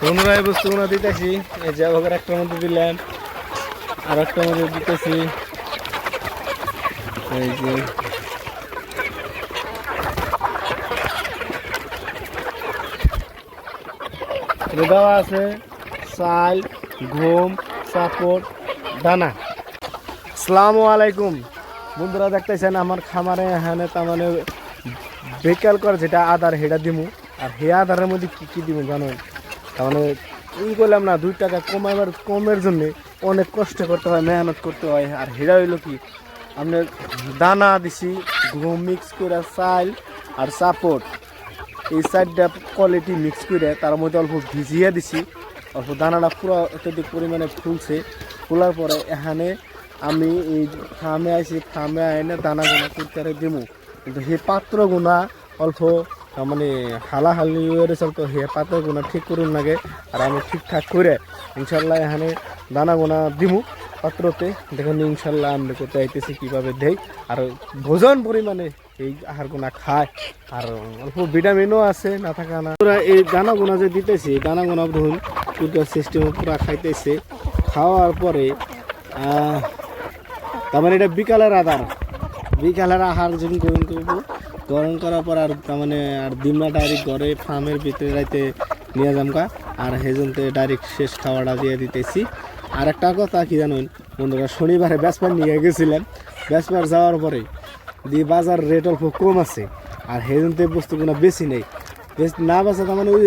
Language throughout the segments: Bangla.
পুনরায় বস্তুগুলো দিতেছি। এই যে আবার একটার মধ্যে দিলাম আর একটার মধ্যে দিতেছি। এই যে দেওয়া আছে, চাল, ঘুম সাপোর্ট দানা। আসসালামু আলাইকুম। বন্ধুরা দেখতেছেন আমার খামারে এখানে তার মানে বেকাল করে যেটা আদার হেটা দিমু। আর হে আদারের মধ্যে কী কী দিমু জানো? তার মানে ই করলাম না, দুই টাকা কমাইবার, কমের জন্য অনেক কষ্ট করতে হয়, মেহনত করতে হয়। আর হেরা হইল কি আপনার দানা দিছি, ঘুম মিক্স করে চাল আর সাপোর্ট এই চারটা কোয়ালিটি মিক্স করে তার মধ্যে অল্প ভিজিয়ে দিছি। অল্প দানাটা পুরো অত্যধিক পরিমাণে ফুলছে। ফুলার পরে এখানে আমি এই ফার্মে আইছি, ফার্মে আইনে দানা গোনা করতে দিমু। কিন্তু সেই পাত্র গুণা অল্প মানে হালাহালি হয়ে চলতো হে পাত্র গুণা ঠিক করুন লাগে আর আমি ঠিকঠাক করে ইনশাল্লাহ এখানে দানা গোনা দিমু পাত্রতে। দেখুন ইনশাল্লাহ আমি করতে আইতেছি, কীভাবে দেই। আর ভোজন পরিমাণে এই আহার গুণা খায়। আর অল্প ভিটামিনও আছে, না থাকা না। পুরা এই দানা গোনা যে দিতেছি দানা গোনা ধরুন পুরো সিস্টেমে পুরা খাইতেছে। খাওয়ার পরে তার মানে এটা বিকালের আধার বিকালের আহার যখন গ্রহণ করব, গ্রহণ করার পর আর তার মানে আর ডিমটা ডাইরেক্ট ঘরে ফার্মের ভিতরে রাইতে নিয়ে যামকা আর হেজনতে ডাইরেক্ট শেষ খাওয়াটা দিয়ে দিতেছি। আর একটা কথা কি জানুন, বন্ধুরা, শনিবারে ব্যাসপার নিয়ে গেছিলাম। ব্যাসপার যাওয়ার পরে দিয়ে বাজার রেট অল্প কম আছে। আর হেজনতে বস্তুগুলো বেশি নেই। বেশি না বাঁচা তার মানে ওই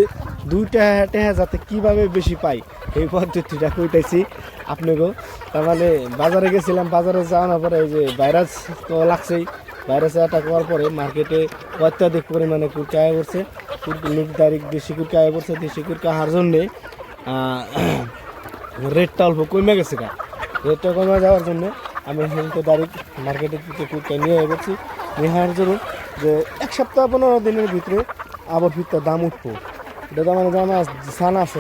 দুইটা টেহা যাতে কীভাবে বেশি পাই এই পদ্ধতিটা কইতেছি আপনাকেও তার মানে বাজারে গেছিলাম, বাজারে যাওয়ার পরে এই যে ভাইরাস তো লাগছেই। ভাইরাস অ্যাটাক হওয়ার পরে মার্কেটে অত্যাধিক পরিমাণে কুরকায় পড়ছে। তারিখ দেশি কুরকায় পড়ছে, দেশি কুরকা হওয়ার জন্যে রেটটা অল্প কমে গেছে গা। রেটটা কমে যাওয়ার জন্য আমি হেলতে ডাইরেক্ট মার্কেটের দিকে কুরকা নিয়ে গেছি নেওয়ার জন্য যে এক সপ্তাহ পনেরো দিনের ভিতরে আবার ফিরতে দাম উঠবো। এটা তো মানে জানা সান আছে।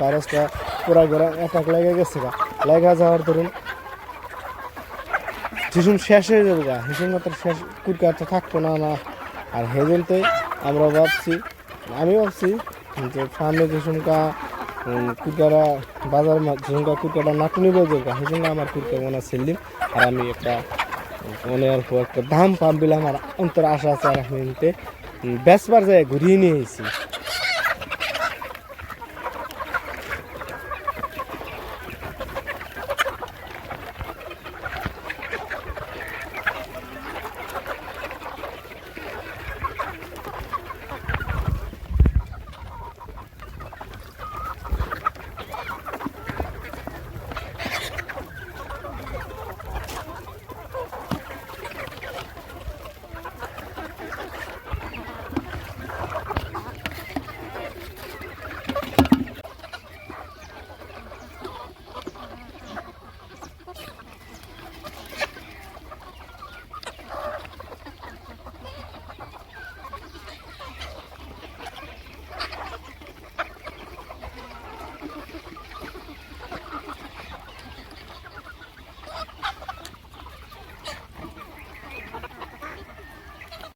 ভাইরাসটা পুরা ঘোরা অ্যাটাক লেগে গেছে গা। লেগে যাওয়ার ধরুন যেসব শেষ হয়ে যাবে গা হিসেব মতো শেষ কুরকাটা থাকতো না না। আর হেজেলতে আমরা ভাবছি আমি ভাবছি যে ফার্মে যেসবকা কুরকারা বাজার যেসবকা কুরকাটা নাটুনি গা সেজন্য আমার কুরকা মনে আছে দিন আর আমি একটা, মনে অল্প একটা দাম পাম বলে আমার অন্তর আশা আছে আর আমি বেসবার যায় ঘুরিয়ে নিয়ে এসেছি।